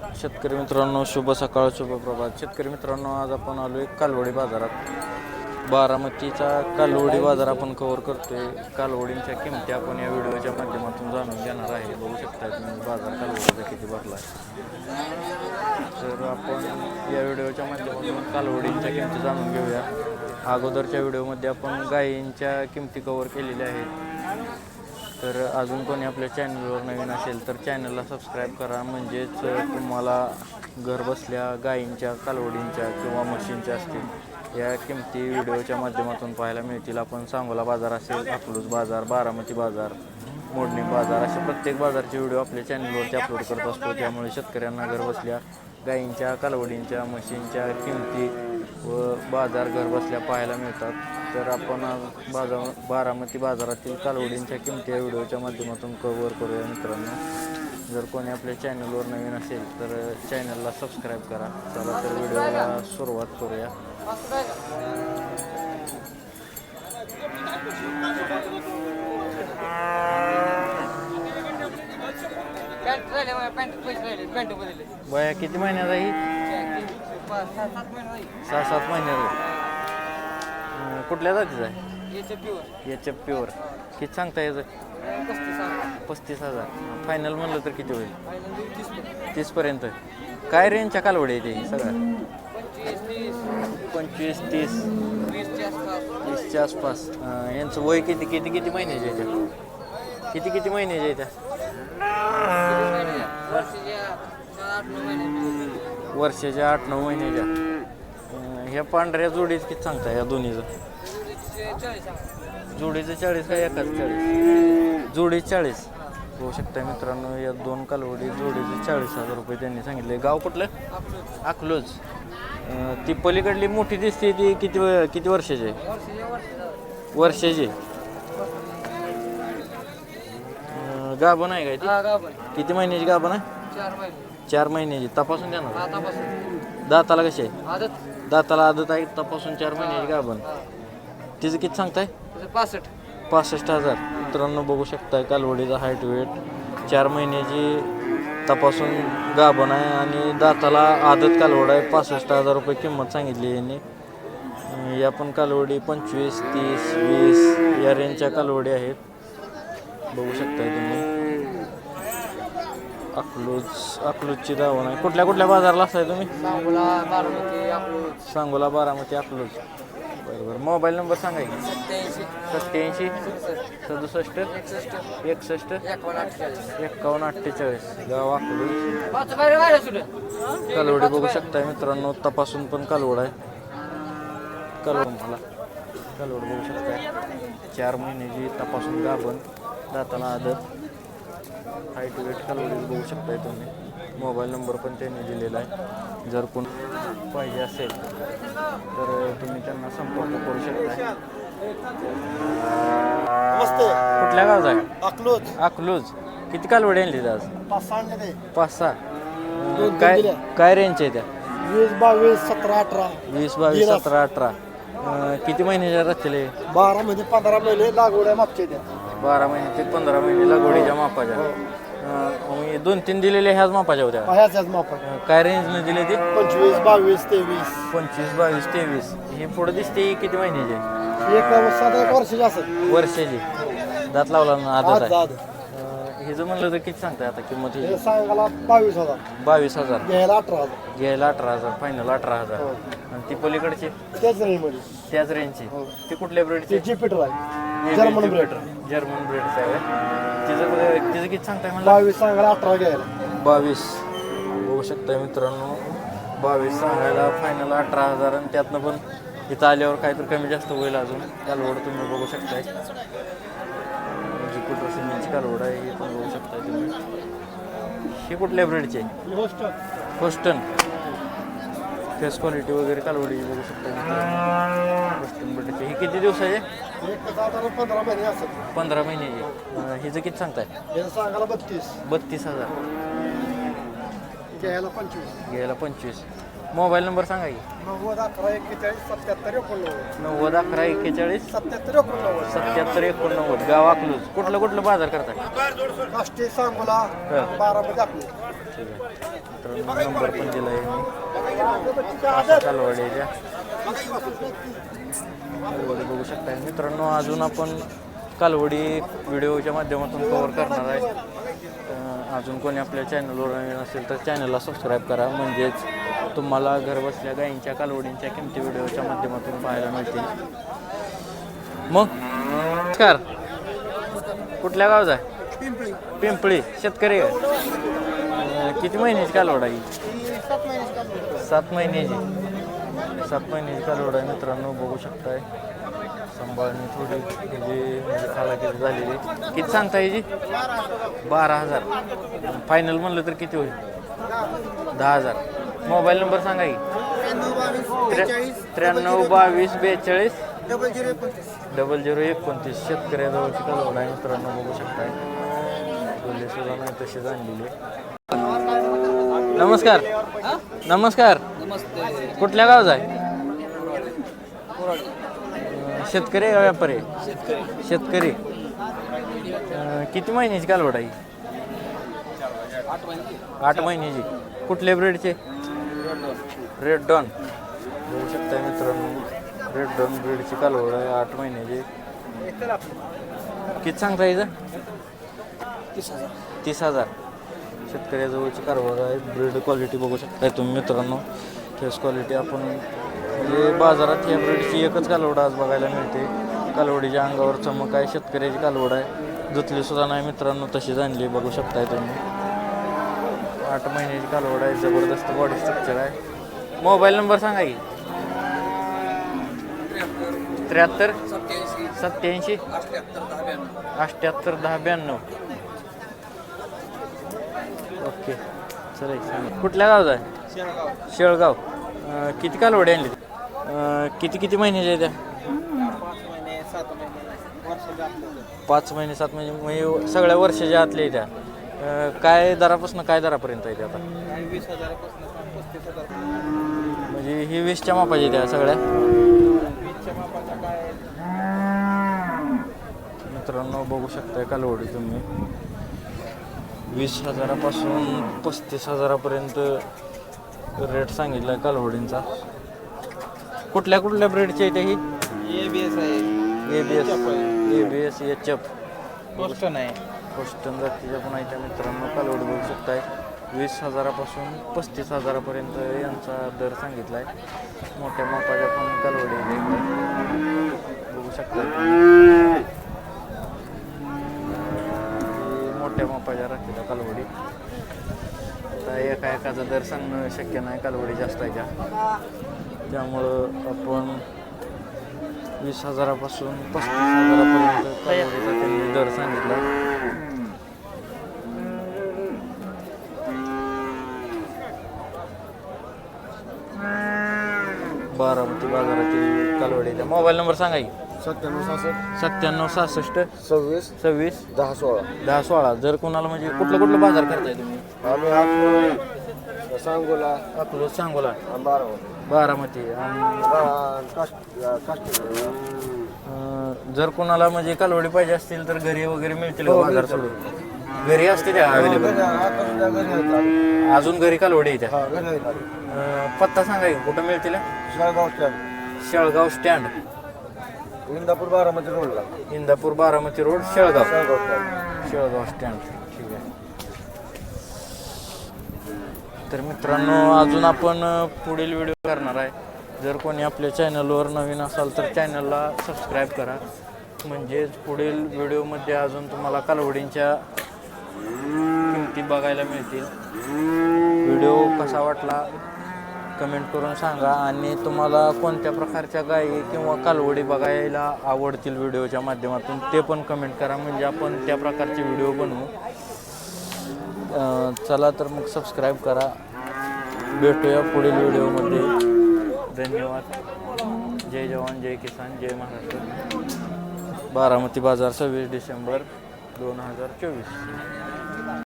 शेतकरी मित्रांनो शुभ सकाळ शुभ प्रभात. शेतकरी मित्रांनो आज आपण आलो एक कालवडी बाजारात. बारामतीचा कालवडी बाजार आपण कव्हर करतोय. कालवडींच्या किमती आपण या व्हिडिओच्या माध्यमातून जाणून घेणार आहे. बघू शकता तुम्ही बाजार कालवडीचा किती भरला तर आपण या व्हिडिओच्या माध्यमातून कालवडींच्या किमती जाणून घेऊया. अगोदरच्या व्हिडिओमध्ये आपण गायींच्या किमती कव्हर केलेल्या आहेत. तर अजून कोणी आपल्या चॅनलवर नवीन असेल तर चॅनलला सबस्क्राईब करा. म्हणजेच तुम्हाला घरबसल्या गायींच्या कालवडींच्या किंवा म्हशींच्या असतील या किमती व्हिडिओच्या माध्यमातून पाहायला मिळतील. आपण सांगोला बाजार असेल अकलूज बाजार बारामती बाजार मोडणी बाजार असे प्रत्येक बाजारचे व्हिडिओ आपल्या चॅनलवरती अपलोड करत असतो. त्यामुळे शेतकऱ्यांना घरबसल्या गायींच्या कालवडींच्या म्हशींच्या किमती व बाजार घरबसल्या पाहायला मिळतात. तर आपण बाजार बारामती बाजारातील कालवडींच्या किमती या व्हिडिओच्या माध्यमातून कव्हर करूया मित्रांनो. जर कोणी आपल्या चॅनलवर नवीन असेल तर चॅनलला सबस्क्राईब करा. चला तर व्हिडिओला सुरुवात करूया. वया किती महिन्याचा ही पाच सहा सात महिने कुठल्या जातीचा आहे? प्युअर याच्या प्युअर किती सांगता याचं? पस्तीस हजार. फायनल म्हणलं तर किती होईल? फायनल तीस पण तीसपर्यंत काय रेंजच्या कालवडी आहे ते सगळ्या पंचवीस तीस. पंचवीस तीस वीसच्या आसपास तीसच्या आसपास. अं, यांचं वय किती किती किती महिन्याचे आहे त्या? किती किती महिन्याचे आहे त्या? महिने वर्षाच्या आठ नऊ महिने वर्षाच्या आठ नऊ महिन्याच्या. अं, ह्या पांढऱ्या जोडीच किती सांगता या दोन्हीचं? जोडीचे चाळीस का एकाच चाळीस? जोडी चाळीस. होऊ शकता मित्रांनो या दोन कालवडी जोडीचे चाळीस हजार रुपये त्यांनी सांगितले. गाव कुठलं? अकलूज. ती पलीकडली मोठी दिसते ती किती किती वर्षाची वर्षाची. गाभण आहे काय किती महिन्याची गाभण आहे? चार महिने. चार महिन्याची. तपासून द्या ना दाताला कशी आहे? दाताला आदत आहे तपासून चार महिन्याची गाभण. तिचं किती सांगताय? पासष्ट. पासष्ट हजार. मित्रांनो बघू शकताय कालवडीचा हाईट वेट चार महिन्याची तपासून गाभण आहे आणि दाताला आदत कालवड आहे. पासष्ट हजार रुपये किंमत सांगितली यांनी. या पण कालवडी पंचवीस तीस वीस या रेंजच्या कालवडी आहेत. बघू शकताय तुम्ही. अकलूज अकलूजची दावण आहे. कुठल्या कुठल्या बाजारला असताय तुम्ही? सांगोला बारामती अकलूज. सांगोला बारामती अकलूज. बरं बरं मोबाईल नंबर सांगा की. सत्याऐंशी. सत्याऐंशी. सदुसष्ट. एकसष्ट. एकावन्न अठ्ठेचाळीस. गाव सुद्धा कालवडी बघू शकताय मित्रांनो तपासून पण कालवड आहे. कालवड मला कालवड बघू शकताय. चार महिन्याची तपासून गाभण दाताला आदत. हाईट वेट कालवडी बघू शकताय तुम्ही. मोबाईल नंबर पण त्यांनी दिलेला आहे. जर कोण पाहिजे असेल तर तुम्ही त्यांना संपर्क करू कुठल्या गावचा आहे? अकलूज. अकलूज. किती कालवडी आणली आज? पाच सहा आणले पाच सहा. दोन अं, काय दिल्या. काय रेंजच्या आहे त्या? वीस बावीस सतरा अठरा. वीस बावीस. सतरा अठरा. अं, किती महिन्याच्या रचले? बारा मध्ये पंधरा महिने लागवड आहे मागच्या त्या. बारा महिने ते पंधरा महिने लागवडीच्या मापाच्या. अं, मी दोन तीन दिलेले ह्याच मापाच्या होत्या. ह्याच ह्याच माप. अं, काय रेंजने दिले ते? पंचवीस बावीस तेवीस. पंचवीस बावीस तेवीस. हे पुढे दिसते ही किती महिन्याची? आहे? एक सात एक वर्षाची असत वर्षाची. दात लावला ना आदत आज आहे. अं, हे जर म्हणलं तर किती सांगताय आता किंमत हे ही सांगायला बावीस हजार. बावीस हजार. घ्यायला अठरा हजार. घ्यायला अठरा हजार फायनल अठरा हजार. हो. आणि ती पलीकडची? त्याच रेंजमध्ये त्याच रेंजची हो. ती कुठल्या ब्रेडची ते जिपिटर आहे. जर्मन ब्रेड जर्मन ब्रेडचं आहे. तिचं तिचं किती सांगताय मला बावीस सांगायला अठरा घ्यायला. बावीस. बघू शकताय मित्रांनो. बावीस सांगायला फायनल अठरा हजार आणि त्यातनं पण इथं आल्यावर काहीतरी कमी जास्त होईल अजून. कालवड तुम्ही बघू शकताय. जिकुटर सिमेंटची कालवड आहे ही पण बघू शकताय तुम्ही. ही कुठल्या ब्रेडची? आहे होस्ट होस्टन फेस क्वालिटी वगैरे कालवडी बघू शकताय मित्रांनो होस्टन ब्रेडची ही किती दिवसाची आहे? पंधरा महिने. पंधरा महिन्याची अं, हिचं किती सांगताय? सांगायला बत्तीस बत्तीस हजार. घ्यायला पंचवीस. घ्यायला पंचवीस. मोबाईल नंबर सांगा की. नव्वद अकरा एक्केचाळीस सत्याहत्तर एकोणनव्वद. नव्वद अकरा एक्केचाळीस सत्याहत्तर एकोणनव्वद. सत्याहत्तर एकोणनव्वद. गाव अकलूज कुठलं कुठलं बाजार करताय? काष्टी सांगोला हा. बारामध्ये आपली. ठीक आहे तर नंबर पण दिला आहे कालवाडीच्या कालवडी बघू शकता मित्रांनो अजून आपण कालवडी व्हिडिओच्या माध्यमातून कव्हर करणार आहे. अं, अजून कोणी आपल्या चॅनलवर नवीन असेल तर चॅनलला सबस्क्राईब करा. म्हणजेच तुम्हाला घरबसल्या गायींच्या कालवडींच्या किमती व्हिडिओच्या माध्यमातून पाहायला मिळतील. मग? नमस्कार. कुठल्या गावचा आहे? पिंपळी. पिंपळी. शेतकरी किती महिन्याची कालवड आहे सात महिने सात महिन्याची. सात महिन्याची कालवड आहे मित्रांनो बघू शकताय. सांभाळणी थोडी म्हणजे म्हणजे झालेली. किती सांगता याची बारा हजार. फायनल म्हणलं तर किती होईल? दहा हजार. मोबाईल नंबर सांगा की. त्र्या- त्र्याण्णव बावीस बेचाळीस. डबल झिरो एकोणतीस. डबल झिरो शेतकऱ्याजवळची आहे. मित्रांनो बघू शकताय. बोलले सुद्धा नाही तसेच आणलेले नमस्कार. नमस्कार. कुठल्या गावचा आहे? शेतकरी आहे का व्यापारी? आहे? शेतकरी किती महिन्याची कालवड आहे आठ महिन्याची. कुठल्या ब्रेडचे? रेड डॉन बघू शकता मित्रांनो रेड डॉन ब्रीडची कालवड आहे आठ महिन्याची. किती सांगता याचं तीस हजार. तीस हजार शेतकऱ्याजवळची कारवड आहे ब्रीड क्वालिटी बघू शकताय तुम्ही मित्रांनो. फेस क्वालिटी आपण म्हणजे बाजारात या ब्रीडची एकच कालवड आज बघायला मिळते. कालवडीच्या अंगावर चमक आहे शेतकऱ्याची कालवड आहे. जुतली सुद्धा नाही मित्रांनो तशीच आणली बघू शकताय तुम्ही. आठ महिन्याची कालवड आहे जबरदस्त बॉडी स्ट्रक्चर आहे. मोबाईल नंबर सांगा की. त्र्याहत्तर. सत्याऐंशी. अठ्ठ्याहत्तर दहा ब्याण्णव. ओके चला सांगा. कुठल्या गावचा आहे? शेळगाव. किती कालवडी आणली? किती किती महिन्याच्या त्या? पाच महिने सात महिने पाच महिने सात महिने. म्हणजे सगळ्या वर्षाच्या आतल्या आहेत त्या. अं, काय दरापासून काय दरापर्यंत त्या आता? वीस हजारापासून पस्तीस हजार म्हणजे ही वीसच्या आहेत त्या सगळ्या? वीसच्या मापाच्या काय मित्रांनो बघू शकताय कालवडी तुम्ही. वीस हजारापासून पस्तीस हजारापर्यंत रेट सांगितला आहे कालवडींचा. कुठल्या कुठल्या ब्रेडची आहे ही? ए बी एस आहे. A B S A B S H F पोस्टन आहे. पोस्टन जातीच्या पण आहेत त्या मित्रांनो. कालवडी बघू शकताय. वीस हजारापासून पस्तीस हजारापर्यंत यांचा दर सांगितला आहे मोठ्या मापाच्या पण कालवडी बघू शकता मोठ्या मापाच्या राखीला कालवडी. आता एका एकाचा दर सांगणं शक्य नाही. कालवडी जास्त आहे त्यामुळं आपण वीस हजारापासून पस्तीस हजारापर्यंत कालवडीचा त्यांनी दर सांगितला. बारामती बाजारातील कालवडीचा मोबाईल नंबर सांगा की. सत्त्याण्णव सहासष्ट. सत्त्याण्णव सहासष्ट. सव्वीस. सव्वीस. दहा सोळा. दहा सोळा. जर कोणाला म्हणजे कुठलं कुठलं बाजार करताय तुम्ही? आम्ही आपलं सांगोला. अकलूज सांगोला. बारामध्ये बारामती. आणि काष्टी अं, जर कोणाला म्हणजे कालवडी पाहिजे असतील तर घरी वगैरे मिळतील का बाजार सोडून? घरी असते त्या अवेलेबल अजून घरी कालवडी येत्या घरी अं, पत्ता सांगा की कुठं मिळतील शेळगाव स्टँड शेळगाव स्टँड इंदापूर बारामती रोडला Indapur Baramati road Shelgaon. Shelgaon stand Shelgaon stand ठीक आहे. तर मित्रांनो अजून आपण अ, पुढील व्हिडिओ करणार आहे. जर कोणी आपल्या चॅनलवर नवीन असाल तर चॅनलला सबस्क्राईब करा. म्हणजेच पुढील व्हिडिओमध्ये अजून तुम्हाला कालवडींच्या ती बघायला मिळतील. व्हिडिओ कसा वाटला कमेंट करून सांगा. आणि तुम्हाला कोणत्या प्रकारच्या गायी किंवा कालवडी बघायला आवडतील व्हिडिओच्या माध्यमातून ते पण कमेंट करा. म्हणजे आपण त्या प्रकारचे व्हिडिओ बनवू. चला तर मग सबस्क्राईब करा. भेटूया पुढील व्हिडिओमध्ये. धन्यवाद. जय जवान जय किसान जय महाराष्ट्र. बारामती बाजार सव्वीस डिसेंबर दोन हजार चोवीस.